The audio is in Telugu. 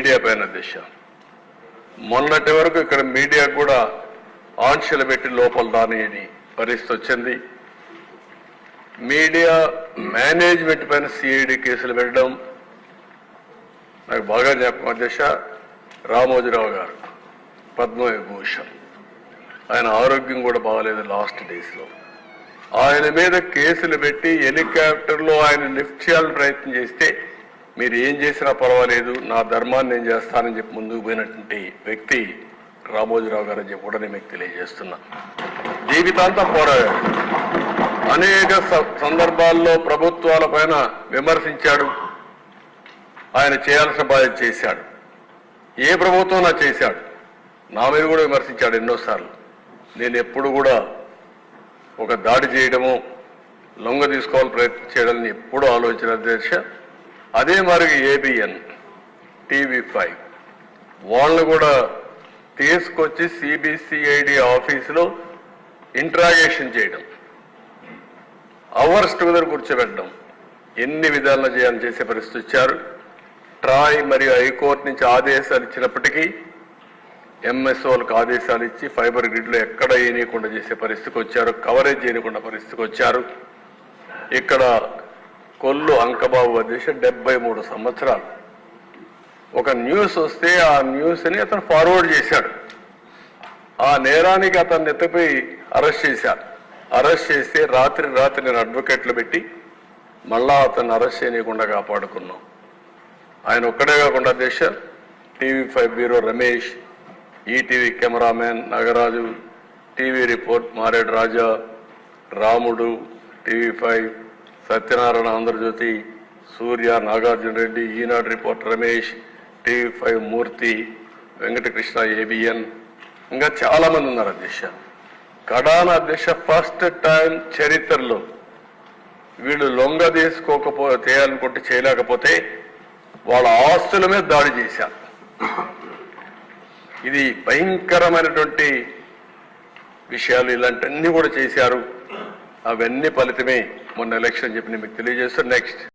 మీడియా పైన దిశ. మొన్నటి వరకు ఇక్కడ మీడియా కూడా ఆంక్షలు పెట్టి లోపల రానియని పరిస్థితి వచ్చింది. మీడియా మేనేజ్మెంట్ పైన సిఐడి కేసులు పెట్టడం నాకు బాగా జ్ఞాపకం దిశ. రామోజీరావు గారు పద్మవిభూషణ్ ఆయన ఆరోగ్యం కూడా బాగలేదు లాస్ట్ డేస్లో. ఆయన మీద కేసులు పెట్టి హెలికాప్టర్లో ఆయన లిఫ్ట్ చేయాలని ప్రయత్నం చేస్తే మీరు ఏం చేసినా పర్వాలేదు నా ధర్మాన్ని నేను చేస్తానని చెప్పి ముందుకు పోయినటువంటి వ్యక్తి రామోజీరావు గారు అని చెప్పి కూడా నేను మీకు తెలియజేస్తున్నా. జీవితాంతం పోరాడాడు అనేక స- సందర్భాల్లో ప్రభుత్వాల పైన విమర్శించాడు. ఆయన చేయాల్సిన బాధ్యత చేశాడు. ఏ ప్రభుత్వం నా చేశాడు. నా మీద కూడా విమర్శించాడు ఎన్నోసార్లు. నేను ఎప్పుడు కూడా ఒక దాడి చేయడము లొంగ తీసుకోవాలని ప్రయత్నం చేయడం ఎప్పుడూ ఆలోచన అధ్యక్ష అదే మరి ఏబిఎన్ టీవీ ఫైవ్ వాళ్ళు కూడా తీసుకొచ్చి సిబిసిఐడి ఆఫీసులో ఇంట్రాగేషన్ చేయడం. అవర్స్ టుగెదర్ కూర్చోబెట్టడం. ఎన్ని విధాలుగా చేయాలని చేసే పరిస్థితి వచ్చారు. ట్రాయ్ మరియు హైకోర్టు నుంచి ఆదేశాలు ఇచ్చినప్పటికీ ఎంఎస్ఓలకు ఆదేశాలు ఇచ్చి ఫైబర్ గ్రిడ్లో ఎక్కడ వేయనీయకుండా చేసే పరిస్థితికి వచ్చారు. కవరేజ్ చేయకుండా పరిస్థితికి వచ్చారు. ఇక్కడ కొల్లు అంకబాబు అధ్యక్ష డెబ్బై మూడు సంవత్సరాలు. ఒక న్యూస్ వస్తే ఆ న్యూస్ని అతను ఫార్వర్డ్ చేశాడు. ఆ నేరానికి అతన్ని ఎత్తిపోయి అరెస్ట్ చేశారు. అరెస్ట్ చేస్తే రాత్రి రాత్రి నేను అడ్వకేట్లు పెట్టి మళ్ళా అతన్ని అరెస్ట్ చేయకుండా కాపాడుకున్నాం. ఆయన ఒక్కడే కాకుండా అధ్యక్ష TV five bureau Ramesh ETV cameraman Nagaraju TV report Maredu Raja Ramudu TV five Satyanarayana Andhra Jyothi Surya Nagarjuna Reddy Eenadu report Ramesh TV five Murthy Venkatakrishna ABN. ఇంకా చాలా మంది ఉన్నారు అధ్యక్ష. కడాన అధ్యక్ష ఫస్ట్ టైం చరిత్రలో వీళ్ళు లొంగ తీసుకోకపో చేయాలనుకుంటే చేయలేకపోతే వాళ్ళ ఆస్తుల మీద దాడి చేశారు ఇది భయంకరమైనటువంటి విషయాలు ఇలాంటివన్నీ కూడా చేశారు. అవన్నీ ఫలితమే మొన్న ఎలక్షన్ చెప్పి నేను మీకు తెలియజేస్తాను నెక్స్ట్.